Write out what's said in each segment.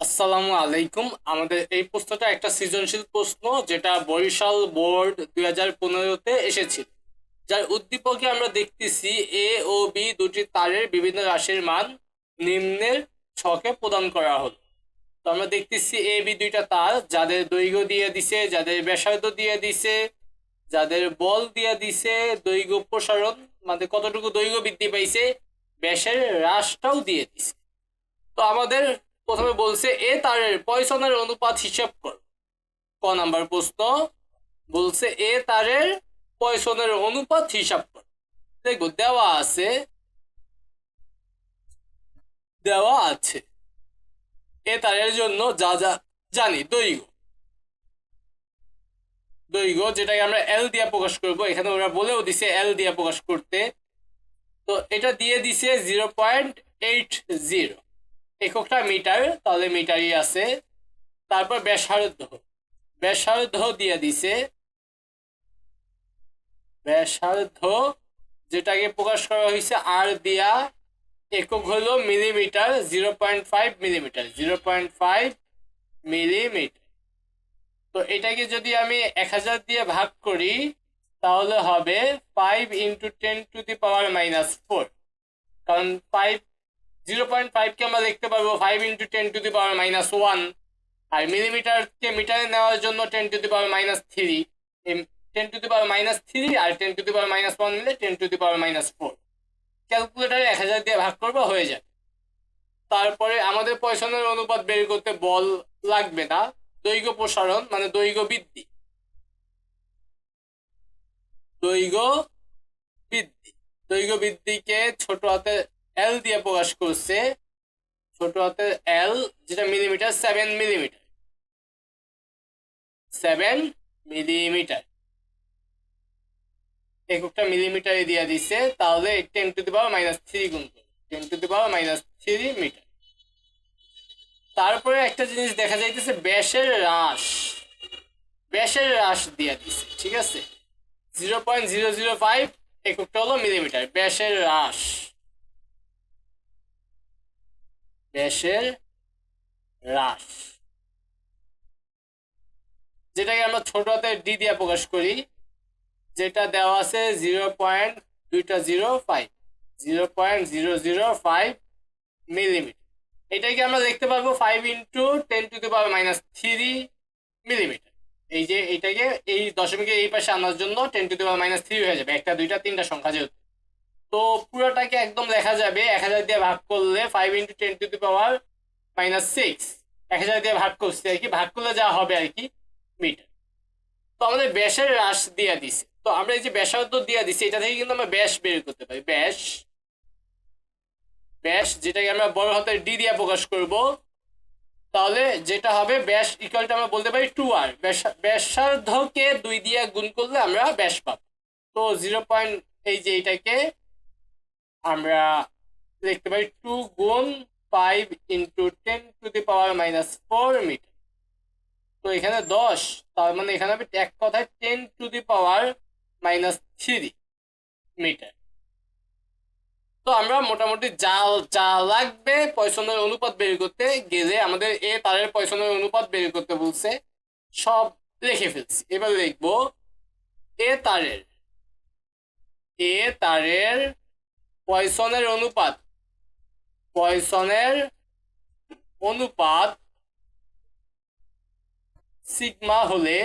আসসালামু আলাইকুম। আমাদের এই প্রশ্নটা একটা সৃজনশীল প্রশ্ন যেটা বরিশাল বোর্ড দুই হাজার পনেরোতে এসেছিল যার উদ্দীপকে আমরা দেখতেছি এ ও বি দুটি তারের বিভিন্ন রাশির মান নিম্নের ছকে প্রদান করা হলো। তো আমরা দেখতেছি এ, বি দুইটা তার, যাদের দৈর্ঘ্য দিয়ে দিছে, যাদের ব্যাসার্ধ দিয়ে দিছে, যাদের বল দিয়ে দিছে, দৈর্ঘ্য প্রসারণ মানে কতটুকু দৈর্ঘ্য বৃদ্ধি পাইছে, ব্যাসের হ্রাসটাও দিয়ে দিছে। তো আমাদের প্রথমে বলছে, এ তারের পয়সনের অনুপাত হিসাব কর। ক নাম্বার প্রশ্ন বলছে, এ তারের পয়সনের অনুপাত হিসাব কর। দেখব দেওয়া আছে দেওয়া আছে। এ তারের জন্য যা যা জানি, দৈর্ঘ্য। দৈর্ঘ্য যেটাকে আমরা এল দিয়ে প্রকাশ করব, এখানে ওরা বলেও দিছে এল দিয়ে প্রকাশ করতে। তো এটা দিয়ে দিছে জিরো পয়েন্ট এইট জিরো এককটা মিটার তাহলে মিটারই আছে। তারপর ব্যাসার্ধ। ব্যাসার্ধ দিয়ে দিছে। ব্যাসার্ধ যেটাকে প্রকাশ করা হয়েছে আর দিয়া, একক হলো millimetre zero point five millimetre, zero point five millimetre. তো এটাকে যদি আমি এক হাজার দিয়ে ভাগ করি, তাহলে হবে five into ten to the power minus four. কারণ ফাইভ জিরো পয়েন্ট ফাইভকে আমরা দেখতে পারব five into ten to the power minus one আর মিলিমিটারকে মিটারে নেওয়ার জন্য ten to the power minus three ten to the power minus three R ten to the power minus one মিলে ten to the power minus four ক্যালকুলেটারে এক হাজার দিয়ে ভাগ করব, হয়ে যাবে। তারপরে আমাদের পয়সনের অনুপাত বের করতে বল লাগবে না। দৈর্ঘ্য প্রসারণ মানে দৈর্ঘ্য বৃদ্ধি। দৈর্ঘ্য বৃদ্ধি। দৈর্ঘ্য বৃদ্ধিকে ছোট হাতে এল দিয়ে প্রকাশ করছে, ছোট হাতে এল যেটা millimetre seven millimetre seven millimetre এককটা মিলিমিটারে দিয়ে দিছে, তাহলে ten to the power minus three গুণ ten to the power minus three metre তারপরে একটা জিনিস দেখা যাইতেছে, ব্যাসের হ্রাস। ব্যাসের হ্রাস দিয়ে দিছে, ঠিক আছে? Zero point zero zero five এককটা হলো মিলিমিটার ব্যাসের হ্রাস। ব্যাসের হ্রাস যেটাকে আমরা ছোট হাতে ডি দিয়ে প্রকাশ করি, যেটা দেওয়া আছে জিরো পয়েন্ট দুইটা zero five zero point zero zero five millimetre এটাকে আমরা দেখতে পারব five into ten to the power minus three millimetre এই যে এটাকে এই দশমিকের এই পাশে আনার জন্য ten to the power minus three হয়ে যাবে। একটা, দুইটা, তিনটা সংখ্যা যেহেতু। তো পুরোটাকে একদম লেখা যাবে এক হাজার দিয়ে ভাগ করলে five into ten to the power minus six এক হাজার দিয়ে ভাগ করছে আর কি, ভাগ করলে যা হবে আর কি মিটার তো আমাদের ব্যাসের হ্রাস দিয়ে দিছে। তো আমরা এই যে ব্যাসার্ধ দিয়ে দিছি, এটা থেকে কিন্তু আমরা ব্যাস বের করতে পারি। ব্যাস ব্যাস যেটাকে আমরা বড় হাতের ডি দিয়ে প্রকাশ করব, তাহলে যেটা হবে ব্যাস ইকুয়ালটা আমরা বলতে পারি টু আর ব্যাসার্ধকে দুই দিয়ে গুণ করলে আমরা ব্যাস পাবো। তো জিরো পয়েন্ট এই যে এটাকে আমরা লিখতে পারি টু গুণ five into ten to the power minus four metre তো এখানে দশ, তার মানে এখানে হবে এক কথায় ten to the power minus three metre তো আমরা মোটামুটি যা যা লাগবে পয়সনের অনুপাত বের করতে গেলে আমাদের এ তারের পয়সনের অনুপাত বের করতে বলছে, সব লিখে ফেলছি। এবার লিখব এ তারের এ তারের পয়সনের অনুপাত। পয়সনের অনুপাত সিগমা হলে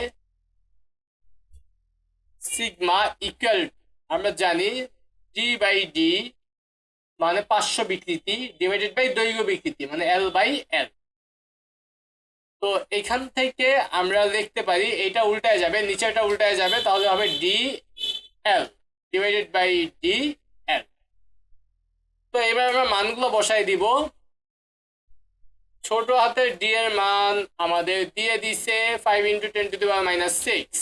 সিগমা ইকুয়াল আমরা জানি ডি বাই ডি মানে পাঁচশো বিকৃতি ডিভাইডেড বাই দৈর্ঘ্য বিকৃতি মানে এল বাই এল তো এখান থেকে আমরা লিখতে পারি এটা উল্টায় যাবে নিচেটা উল্টায় যাবে, তাহলে হবে D L divided by D তো এবার আমরা মানগুলো বসাই দিব। ছোট হাতের ডি এর মান আমাদের দিয়ে দিছে five into ten to the power minus six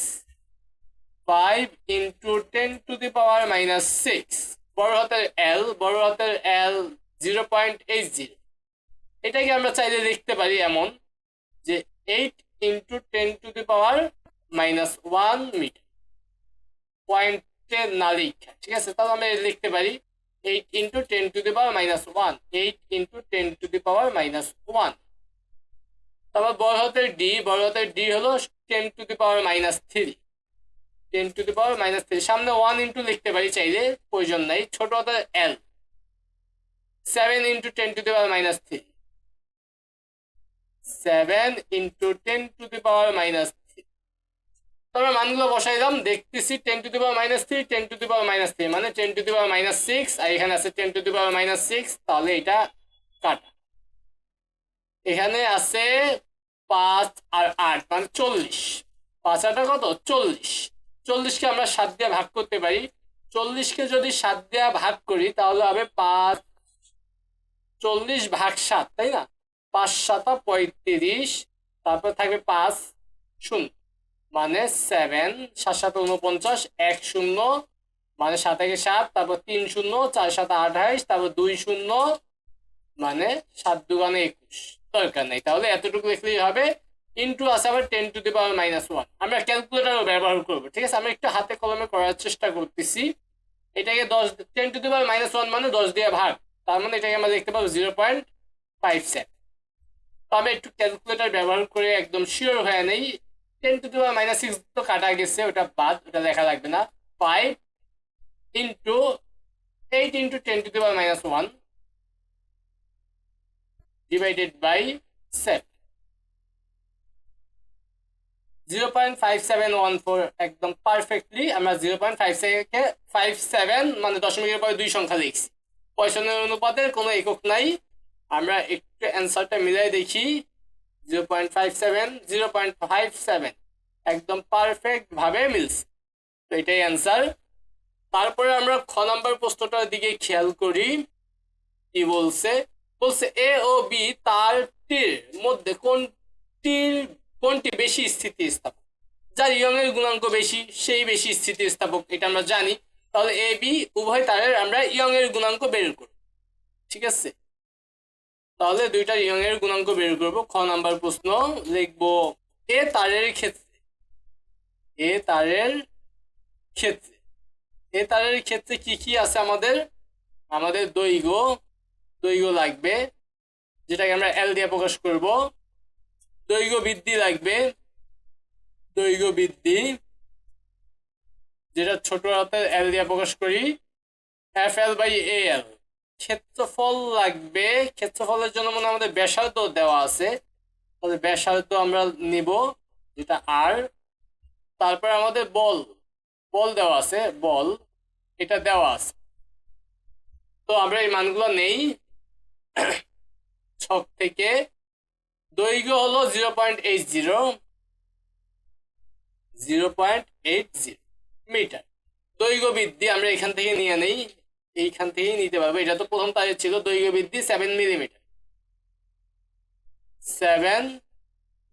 five into ten to the power minus six বড় হাতের এল বড় হাতের L zero point eight zero এটাকে আমরা চাইলে লিখতে পারি এমন যে eight into ten to the power minus one metre পয়েন্টের না লিখা, ঠিক আছে? তাহলে আমরা লিখতে পারি eight into ten to the power minus one eight into ten to the power minus one তারপর বড় হাতের ডি বড় হাতের ডি হলো ten to the power minus three ten to the power minus three সামনে ওয়ান ইন্টু লিখতে পারি চাইলে, প্রয়োজন নাই। ছোট হাতের L seven into ten to the power minus three seven into ten to the power minus তারপর মানগুলো বসাই দিলাম দেখতেছি ten to the power minus three ten to the power minus three মানে ten to the power minus six আর এখানে আছে ten to the power minus six তাহলে এটা কাটা। এখানে আছে পাঁচ আর আট মানে চল্লিশ। পাঁচ আটা কত? চল্লিশ। চল্লিশকে আমরা সাত দিয়ে ভাগ করতে পারি। চল্লিশকে যদি সাত দিয়ে ভাগ করি, তাহলে হবে পাঁচ, চল্লিশ ভাগ সাত, তাই না? পাঁচ সাতা পঁয়ত্রিশ, তারপর থাকবে পাঁচ শূন্য। মানে সেভেন সাত সাত উনপঞ্চাশ এক শূন্য মানে সাত থেকে সাত, তারপর তিন শূন্য, চার সাত আঠাইশ, তারপর দুই শূন্য মানে সাত দুগানে একুশ। দরকার নেই। তাহলে এতটুকু লিখলেই হবে। ইন্টু আছে আবার ten to the power minus one আমরা ক্যালকুলেটারও ব্যবহার করব, ঠিক আছে? আমরা একটু হাতে কলমে করার চেষ্টা করতেছি। এটাকে দশ ten to the power minus one মানে দশ দিয়ে ভাগ। তার মানে এটাকে আমরা দেখতে পাবো জিরো পয়েন্ট ফাইভ সেভেন তো আমি একটু ক্যালকুলেটার ব্যবহার করে একদম শিওর হয়ে নেই। Ten to power minus six তো কাটা গেছে, ওটা বাদ, ওটা লেখা লাগবে না। Five into eight into ten to power minus one divided by 7 0.5714 একদম পারফেক্টলি আমরা 0.57 কে 57 মানে দশমিকের পরে দুই সংখ্যা লিখছি। পয়সনের অনুপাতের কোনো একক নাই। আমরা একটু অ্যান্সারটা মিলাই দেখি। 0.57 0.57 একদম পারফেক্ট ভাবে মিলছে। তো এটাই অ্যান্সার তারপরে আমরা খ নাম্বার প্রশ্নটার দিকে খেয়াল করি। কি বলছে? বলছে এ ও বি তারটির মধ্যে কোনটির কোনটি বেশি স্থিতিস্থাপক? যার ইয়ং এর গুণাঙ্ক বেশি, সেই বেশি স্থিতিস্থাপক, এটা আমরা জানি। তাহলে এ বি উভয় তারের আমরা ইয়ং এর গুণাঙ্ক বের করব ঠিক আছে? তাহলে দুইটা ইয়ং এর গুণাঙ্ক বের করব। খ নাম্বার প্রশ্ন লিখব এ তারের ক্ষেত্রে। এ তারের ক্ষেত্রে। এ তারের ক্ষেত্রে কি কি আছে আমাদের? আমাদের দৈর্ঘ্য দৈর্ঘ্য লাগবে, যেটাকে আমরা এল দিয়ে প্রকাশ করব। দৈর্ঘ্য বৃদ্ধি লাগবে, দৈর্ঘ্য বৃদ্ধি, যেটা ছোট হাতের এল দিয়ে প্রকাশ করি এফ এল বাই এ এল ক্ষেত্রফল লাগবে। ক্ষেত্রফলের জন্য মানে আমাদের ব্যাসার্ধ দেওয়া আছে। তাহলে ব্যাসার্ধ আমরা নিব, যেটা আর তারপরে আমাদের বল বল দেওয়া আছে, বল, এটা দেওয়া আছে। তো আমরা এই মানগুলো নেই। ছক থেকে দৈর্ঘ্য হলো zero point eight zero zero point eight zero metre. দৈর্ঘ্য বৃদ্ধি আমরা এখান থেকে নিয়ে নেই। এইখান থেকেই নিতে পারব। এটা তো প্রথম তারিখ ছিল দৈর্ঘ্য বৃদ্ধি সেভেন মিলিমিটার সেভেন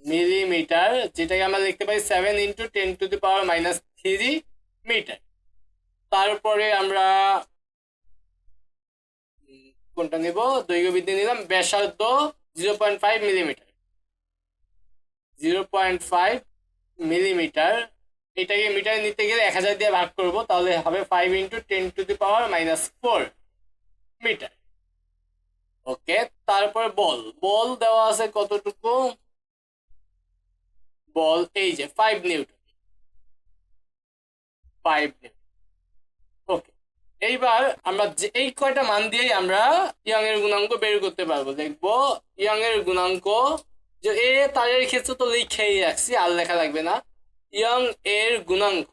মিলিমিটার যেটাকে আমরা লিখতে পারি seven into ten to the power minus three metre তারপরে আমরা কোনটা নিব? দৈর্ঘ্য বৃদ্ধি নিলাম, ব্যাসার্ধ zero point five millimetre zero point five millimetre এটাকে মিটারে নিতে গেলে এক হাজার দিয়ে ভাগ করব, তাহলে হবে five into ten to the power minus four metre okay তারপর বল বল দেওয়া আছে কতটুকু? বল, এই যে five newton. Five newton. Okay এইবার আমরা যে, এই কয়টা মান দিয়েই আমরা ইয়ং এর গুণাঙ্ক বের করতে পারব। দেখব ইয়ং এর গুণাঙ্ক, যে এ তারের ক্ষেত্রে তো লিখেই রাখছি, আর লেখা লাগবে না। ইয়ং এর গুণাঙ্ক।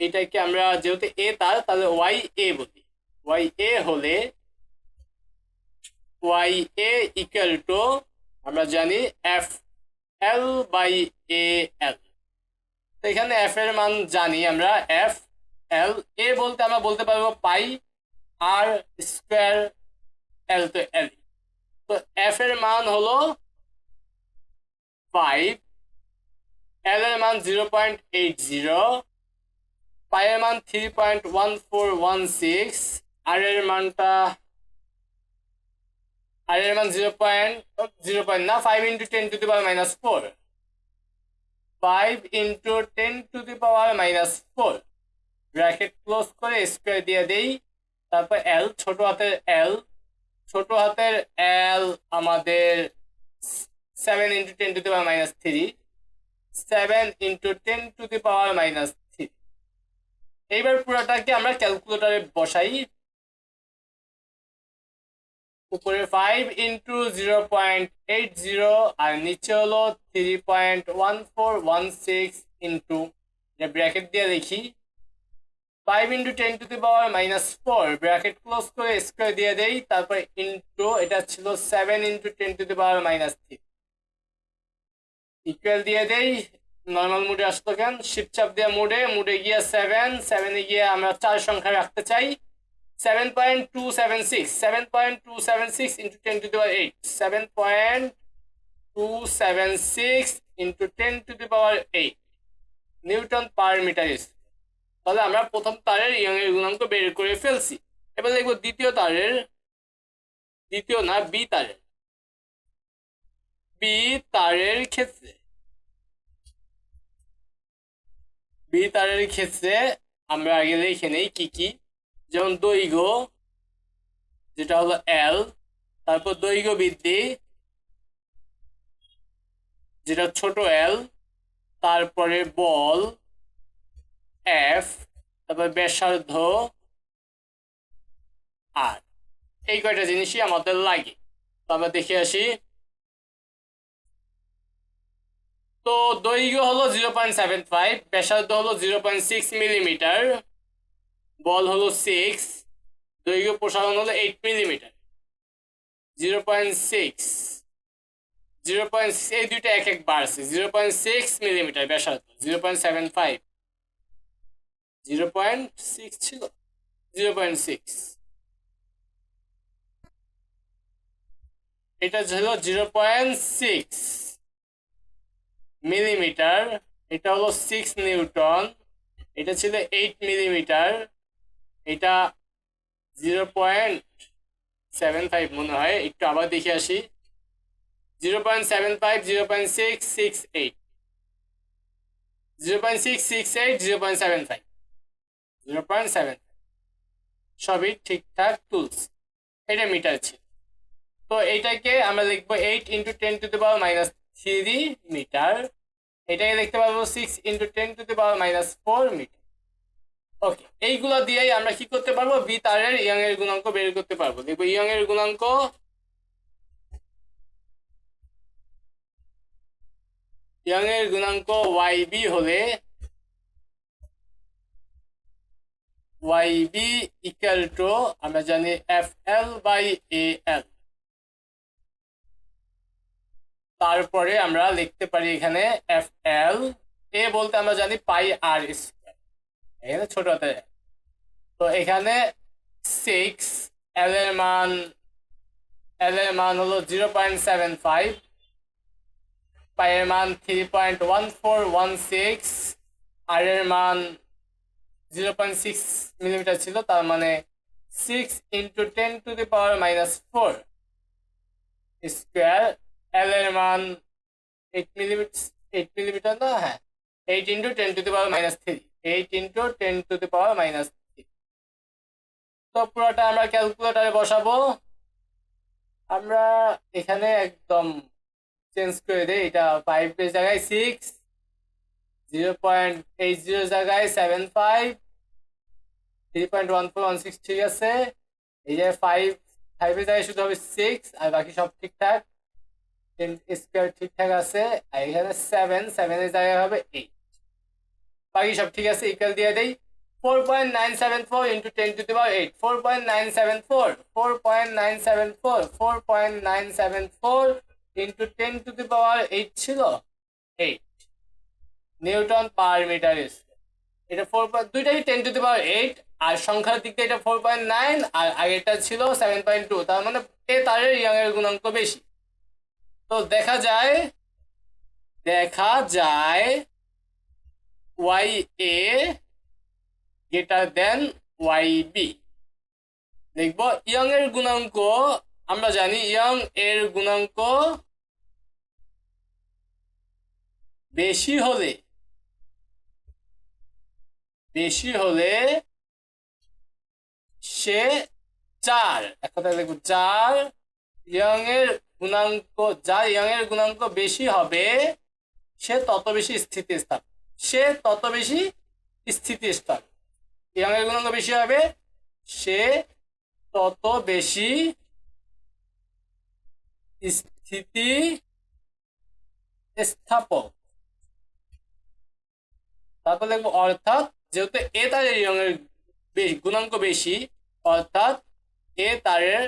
এটাকে আমরা যেহেতু এ তার, তাহলে ওয়াই এ বলি। ওয়াই এ হলে ওয়াই এ ইকুয়াল টু আমরা জানি এফ, এল বাই এ এল। এখানে এফ এর মান জানি আমরা, এফ, এল, এ বলতে আমরা বলতে পারব পাই, আর স্কোয়ার এল তো এল। তো এফ এর মান হলো ফাইভ এল এর মান zero point eight zero pi এর মান three point one four one six r এর মানটা আর এর মান জিরো পয়েন্ট জিরো পয়েন্ট না five into ten to the power minus four five into ten to the power minus four bracket close করে square দিয়ে দেই, তারপর এল ছোট হাতের এল ছোট হাতের এল আমাদের seven into ten to the power minus three seven into ten to the power minus three এইবার পুরোটাকে আমরা ক্যালকুলেটরে বসাই। উপরে five into zero point eight zero আর নিচে হলো three point one four one six into bracket দিয়ে দেখি। Five into ten to the power minus four bracket close করে স্কোয়ার দিয়ে দেই, তারপর ইন্টু এটা ছিল seven into ten to the power minus three equal দিয়ে দেই নর্মাল মুডে আসতো কেন? শিপচাপ দিয়ে মুডে মুডে গিয়ে সেভেন সেভেনে গিয়ে আমরা চার সংখ্যা রাখতে চাই। Seven point two seven six seven point two seven six into ten to the power eight seven point two seven six into ten to the power eight newton per metre তাহলে আমরা প্রথম তারের ইয়ং এর গুণাঙ্ক বের করে ফেলছি। এবার দেখব দ্বিতীয় তারের, দ্বিতীয় না বি তারের। বি তারের ক্ষেত্রে। বি তারের ক্ষেত্রে আমরা আগে লিখে নেই কি কি। যেমন দৈর্ঘ্য, যেটা হলো এল তারপর দৈর্ঘ্য বৃদ্ধি, যেটা ছোট এল তারপরে বল এফ তারপর ব্যাসার্ধ আর এই কয়টা জিনিসই আমাদের লাগে। তো দেখে আসি তো দৈর্ঘ্য হলো জিরো পয়েন্ট সেভেন ফাইভ ব্যাসার্ধ হলো জিরো পয়েন্ট সিক্স মিলিমিটার বল হলো সিক্স দৈর্ঘ্য প্রসারণ হলো eight millimetre zero point six zero point এই দুইটা এক এক বাড়ছে জিরো পয়েন্ট সিক্স মিলিমিটার ব্যাসার্ধ zero point seven five zero point six ছিল জিরো পয়েন্ট সিক্স এটা ছিল জিরো পয়েন্ট সিক্স মিলিমিটার, এটা হলো সিক্স নিউটন, এটা ছিল এইট মিলিমিটার, এটা জিরো পয়েন্ট সেভেন ফাইভ মনে হয়, একটু আবার দেখে আসি। Zero point seven five zero point six six eight zero point six six eight zero point seven five zero point seven সবই ঠিকঠাক টুলস এটা মিটার ছিল। তো এইটাকে আমরা লিখব eight into ten to the power minus three metre, এটাকে দেখতে পারব six into ten to the power minus four metre okay এইগুলো দিয়েই আমরা কি করতে পারব? বি তারের ইয়ং এর গুণাঙ্ক বের করতে পারব। দেখব ইয়ং এর গুণাঙ্ক ইয়ং এর গুণাঙ্ক ওয়াই বি হলে ওয়াই বি ইকুয়াল টু আমরা জানি এফ এল বাই এ এল তারপরে আমরা লিখতে পারি এখানে এফ এল এ বলতে আমরা জানি পাই আর স্কোয়ার এখানে ছোট হাতে। তো এখানে সিক্স এল এর মান এল এর মান হলো zero point seven five pi এর মান three point one four one six r এর মান জিরো পয়েন্ট সিক্স মিলিমিটার ছিল, তার মানে six into ten to the power minus four square L মান এইট মিলিমিটার এইট মিলিমিটার না হ্যাঁ। Eight into ten to the power minus three eight into ten to the power minus three তো পুরোটা আমরা ক্যালকুলেটারে বসাবো। আমরা এখানে একদম চেঞ্জ করে দিই। এটা ফাইভ এর জায়গায় six zero point eight zero জায়গায় seven five three point one four one six ঠিক আছে। এই যে ফাইভ ফাইভের জায়গায় শুধু হবে সিক্স আর বাকি সব ঠিকঠাক। স্কোয়ার ঠিকঠাক আছে এখানে সেভেন সেভেনের জায়গায় হবে এইট বাকি সব ঠিক আছে ইকুয়াল দিয়ে দেই। Four point nine seven four ten to the power eight four point nine seven four four point nine seven four four point nine seven four into ten to the power eight ছিল eight newton per metre এটা four দুইটাই ten to the power eight আর সংখ্যার দিক থেকে এটা four point nine আর আগেরটা ছিল seven point two তার মানে এ তারের ইয়ং এর গুণাঙ্ক বেশি। তো দেখা যায় দেখা যায় Y A greater than Y B দেখব ইয়ং এর গুণাঙ্ক, আমরা জানি ইয়ং এর গুণাঙ্ক বেশি হলে বেশি হলে সে চার। এক কথায় লিখব চার ইয়ং এর গুণাঙ্ক যার ইয়ং এর গুণাঙ্ক বেশি হবে, সে তত বেশি স্থিতিস্থাপ সে তত বেশি স্থিতিস্থাপ ইয়ং এর গুণাঙ্ক বেশি হবে, সে তত বেশি স্থিতি স্থাপক তারপর দেখব অর্থাৎ, যেহেতু এ তারের ইয়ং এর গুণাঙ্ক বেশি, অর্থাৎ এ তারের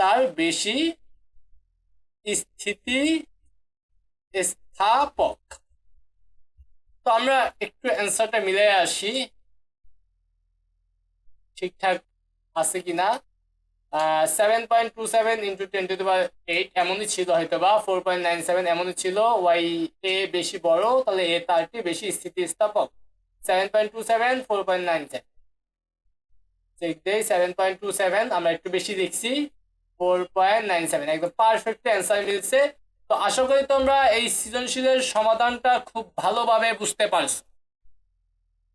তার বেশি স্থিতি স্থাপক। তো আমরা একটু অ্যান্সারটা মিলে আসি। ঠিকঠাক আছে কিনা seven point two seven into ten to eight এমনই ছিল হয়তো বা ফোর পয়েন্ট নাইন সেভেন এমনই ছিল। ওয়াই এ বেশি বড়, তাহলে এ তারটি বেশি স্থিতিস্থাপক seven point two seven four point nine seven seven point two seven আমরা একটু বেশি দেখছি। ফোর পয়েন্ট নাইন সেভেন একদম পারফেক্ট অ্যান্সার মিলছে তো আশা করি তোমরা এই সৃজনশীলের সমাধানটা খুব ভালোভাবে বুঝতে পারছ।